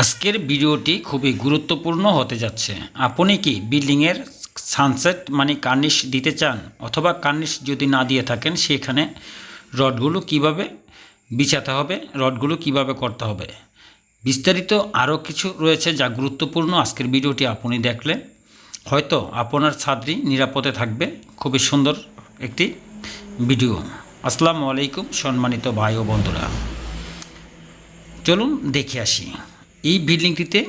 আজকের ভিডিওটি খুবই গুরুত্বপূর্ণ হতে যাচ্ছে। আপনি কি বিল্ডিংয়ের সানসেট মানে কার্নিশ দিতে চান? অথবা কার্নিশ যদি না দিয়ে থাকেন, সেখানে রডগুলো কীভাবে বিছাতে হবে, রডগুলো কীভাবে করতে হবে? বিস্তারিত আরও কিছু রয়েছে যা গুরুত্বপূর্ণ আজকের ভিডিওটি আপনি দেখলে। হয়তো আপনার ছাত্রী নিরাপদে থাকবে। খুবই সুন্দর একটি ভিডিও। আসসালামু আলাইকুম, সম্মানিত ভাই ও বন্ধুরা। চলুন দেখে আসি। এই বিল্ডিংটিতে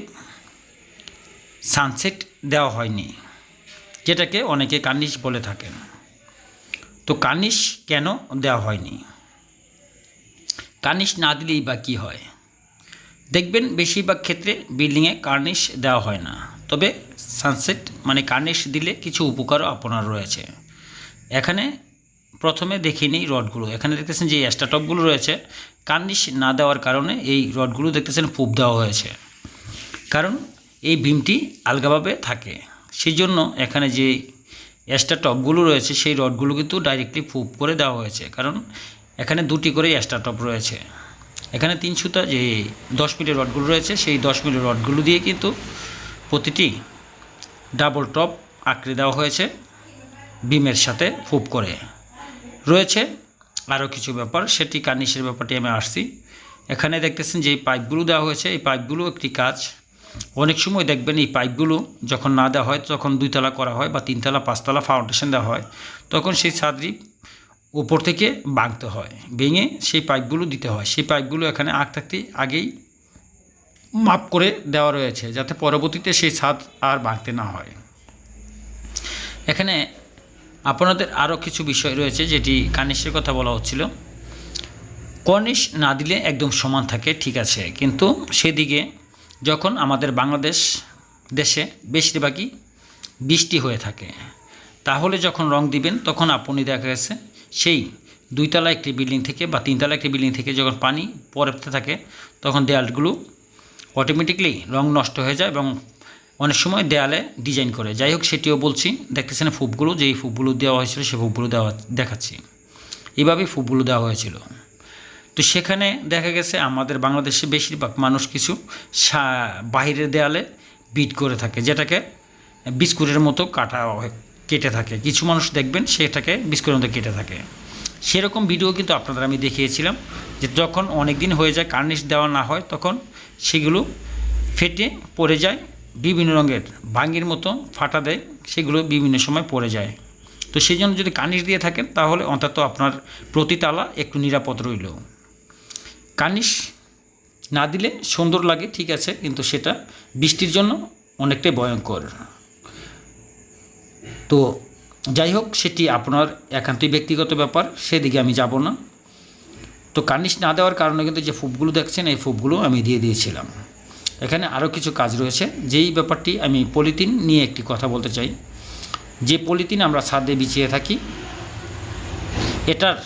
সানসেট দেওয়া হয়নি, যেটাকে অনেকে কার্নিশ বলে থাকেন। তো কার্নিশ কেন দেওয়া হয়নি? কার্নিশ না দিলেই বা কী হয়? দেখবেন বেশিরভাগ ক্ষেত্রে বিল্ডিংয়ে কার্নিশ দেওয়া হয় না। তবে সানসেট মানে কার্নিশ দিলে কিছু উপকারও আপনার রয়েছে। এখানে প্রথমে দেখে নিই রডগুলো। এখানে দেখতেছেন যে স্টাটপগুলো রয়েছে, কার্নিশ না দেওয়ার কারণে এই রডগুলো দেখতেছেন পুপ দেওয়া হয়েছে। কারণ এই বিমটি আলগাভাবে থাকে। সেই জন্য এখানে যে এক্সট্রা টপগুলো রয়েছে, সেই রডগুলো কিন্তু ডাইরেক্টলি ফুপ করে দেওয়া হয়েছে। কারণ এখানে দুটি করে এক্সট্রা টপ রয়েছে। এখানে তিন সুতা যে দশ মিলি রডগুলো রয়েছে, সেই দশ মিলি রডগুলো দিয়ে কিন্তু প্রতিটি ডাবল টপ আঁকড়ে দেওয়া হয়েছে বিমের সাথে ফুপ করে। রয়েছে। আরও কিছু ব্যাপার, সেটি কার্নিশের ব্যাপারটি আমি আসছি। এখানে দেখতেছেন যে এই পাইপগুলো দেওয়া হয়েছে। এই পাইপগুলো একটি কাজ। অনেক সময় দেখবেন এই পাইপগুলো যখন না দেওয়া হয়, তখন দুইতলা করা হয় বা তিনতলা, পাঁচতলা ফাউন্ডেশন দেওয়া হয়। তখন সেই ছাদরি উপর থেকে বাঁধতে হয়। ভেঙে সেই পাইপগুলো দিতে হয়। সেই পাইপগুলো এখানে আগ থাকতে আগেই মাপ করে দেওয়া রয়েছে, যাতে পরবর্তীতে সেই ছাদ আর ভাঙতে না হয়। এখানে আপনাদের আরও কিছু বিষয় রয়েছে যেটি কার্নিশের কথা বলা হচ্ছিল। কর্নিশ না দিলে একদম সমান থাকে, ঠিক আছে। কিন্তু সেদিকে যখন আমাদের বাংলাদেশ দেশে বেশিরভাগই বৃষ্টি হয়ে থাকে, তাহলে যখন রং দিবেন, তখন আপনি দেখা গেছে সেই দুইতলা একটি বিল্ডিং থেকে বা তিনতলা একটি বিল্ডিং থেকে যখন পানি পড়তে থাকে, তখন দেয়ালগুলো অটোমেটিকলি রং নষ্ট হয়ে যায় এবং অনেক সময় দেয়ালে ডিজাইন করে। যাই হোক সেটিও বলছি, দেখতেছেন ফুপগুলো, যেই ফুপগুলো দেওয়া হয়েছিল সেই ফুপগুলো দেওয়া, দেখাচ্ছি। এইভাবেই ফুপগুলো দেওয়া হয়েছিল। তো সেখানে দেখা গেছে, আমাদের বাংলাদেশে বেশিরভাগ মানুষ কিছু সা- বাইরের দেয়ালে বিট করে থাকে, যেটাকে বিস্কুটের মতো কাটা কেটে থাকে। কিছু মানুষ দেখবেন, সেটাকে বিস্কুটের মতো কেটে থাকে। সেরকম ভিডিও কিন্তু আপনাদের আমি দেখিয়েছিলাম, যে যখন অনেক দিন হয়ে যায়, কার্নিশ দেওয়া না হয়, তখন সেগুলো ফেটে পড়ে যায় বিভিন্ন রঙের ভাঙ্গির মতো ফাটা দেয়, সেগুলো বিভিন্ন সময় পড়ে যায়। তো সেই জন্য যদি কার্নিশ দিয়ে থাকেন, তাহলে অন্তত আপনার প্রতি তালা একটু নিরাপদ রইল। কার্নিশ না দিলে সুন্দর লাগে, ঠিক আছে, কিন্তু সেটা বৃষ্টির জন্য অনেকটাই ভয়ঙ্কর। তো যাই হোক, সেটি আপনার একান্তই ব্যক্তিগত ব্যাপার, সেদিকে আমি যাব না। তো কার্নিশ না দেওয়ার কারণে কিন্তু যে ফুপগুলো দেখছেন, এই ফুপগুলো আমি দিয়ে দিয়েছিলাম। এখানে আরও কিছু কাজ রয়েছে। যেই ব্যাপারটি আমি পলিথিন নিয়ে একটি কথা বলতে চাই। যে পলিথিন আমরা ছাদে বিছিয়ে থাকি, এটার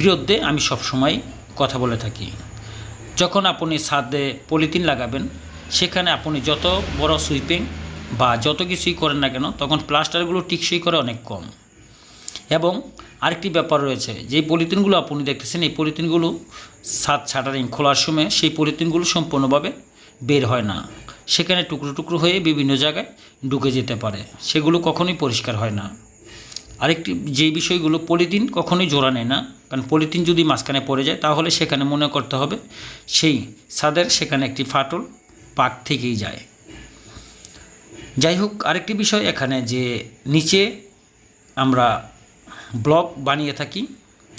বিরুদ্ধে আমি সবসময় কথা বলে থাকি। যখন আপনি ছাদে পলিথিন লাগাবেন, সেখানে আপনি যত বড় সুইপিং বা যত কিছুই করেন না কেন, তখন প্লাস্টারগুলো টিকসই করে অনেক কম। এবং আরেকটি ব্যাপার রয়েছে, যে পলিথিনগুলো আপনি দেখতেছেন, এই পলিথিনগুলো ছাদ ছাটারিং খোলার সময় সেই পলিথিনগুলো সম্পূর্ণভাবে বের হয় না। সেখানে টুকরো টুকরো হয়ে বিভিন্ন জায়গায় ঢুকে যেতে পারে। সেগুলো কখনোই পরিষ্কার হয় না। আরেকটি যে বিষয়গুলো পলিথিন কখনোই জোড়া নেয় না। কারণ পলিথিন যদি মাঝখানে পড়ে যায়, তাহলে সেখানে মনে করতে হবে সেই ছাদের সেখানে একটি ফাটল পাক থেকেই যায়। যাই হোক, আরেকটি বিষয় এখানে যে নিচে আমরা ব্লক বানিয়ে থাকি।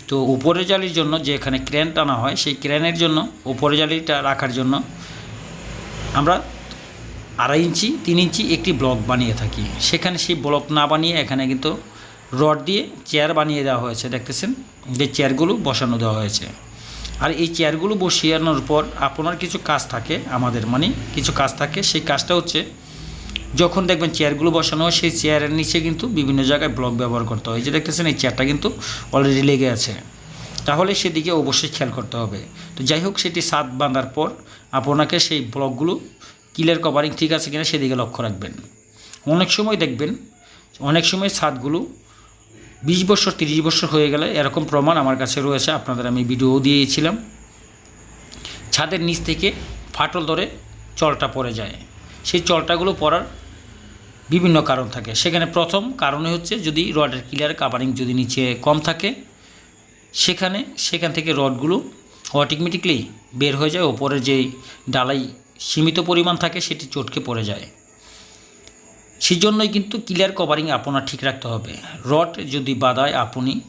তো উপরে জালির জন্য যে এখানে ক্রেন টানা হয়, সেই ক্রেনের জন্য উপরে জালিটা রাখার জন্য আমরা আড়াই ইঞ্চি, তিন ইঞ্চি একটি ব্লক বানিয়ে থাকি। সেখানে সেই ব্লক না বানিয়ে এখানে কিন্তু রড দিয়ে চেয়ার বানিয়ে দেওয়া হয়েছে, দেখতেছেন? যে চেয়ারগুলো বসানো দেওয়া হয়েছে। আর এই চেয়ারগুলো বসিয়ানোর পর আপনার কিছু কাজ থাকে আমাদের মানে কিছু কাজ থাকে। সেই কাজটা হচ্ছে, যখন দেখবেন চেয়ারগুলো বসানো হয়, সেই চেয়ারের নিচে কিন্তু বিভিন্ন জায়গায় ব্লক ব্যবহার করতে হয়। যে দেখতেছেন, এই চেয়ারটা কিন্তু অলরেডি লেগে আছে। তাহলে সেদিকে অবশ্যই খেয়াল করতে হবে। তো যাই হোক, সেটি সাত বাঁধার পর আপনাকে সেই ব্লকগুলো কিলের কভারিং ঠিক আছে কিনা সেদিকে লক্ষ্য রাখবেন। অনেক সময় দেখবেন, অনেক সময় ছাদগুলো বিশ বছর, তিরিশ বছর হয়ে গেলে এরকম প্রমাণ আমার কাছে রয়েছে, আপনাদের আমি ভিডিও দিয়েছিলাম। ছাদের নিচ থেকে ফাটল ধরে চলটা পড়ে যায়। সেই চলটাগুলো পড়ার বিভিন্ন কারণ থাকে। সেখানে প্রথম কারণে হচ্ছে যদি রডের ক্লিয়ার কাভারিং যদি নিচে কম থাকে সেখানে সেখান থেকে রডগুলো অটোমেটিকলি বের হয়ে যায়, ওপরের যেই ডালাই সীমিত পরিমাণ থাকে সেটি চটকে পড়ে যায়। সেই জন্যই কিন্তু ক্লিয়ার কভারিং আপনার ঠিক রাখতে হবে। রড যদি বাদায় আপনি,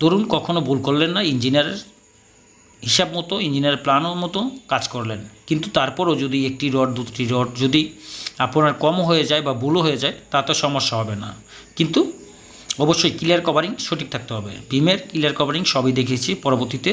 ধরুন কখনো ভুল করলেন না, ইঞ্জিনিয়ারের হিসাব মতো, ইঞ্জিনিয়ার প্ল্যানের মতো কাজ করলেন। কিন্তু তারপরও যদি একটি রড, দুটি রড যদি আপনার কম হয়ে যায় বা ভুলও হয়ে যায়, তাতে সমস্যা হবে না। কিন্তু অবশ্যই ক্লিয়ার কভারিং সঠিক থাকতে হবে। বিমের ক্লিয়ার কভারিং সবই দেখিয়েছি পরবর্তীতে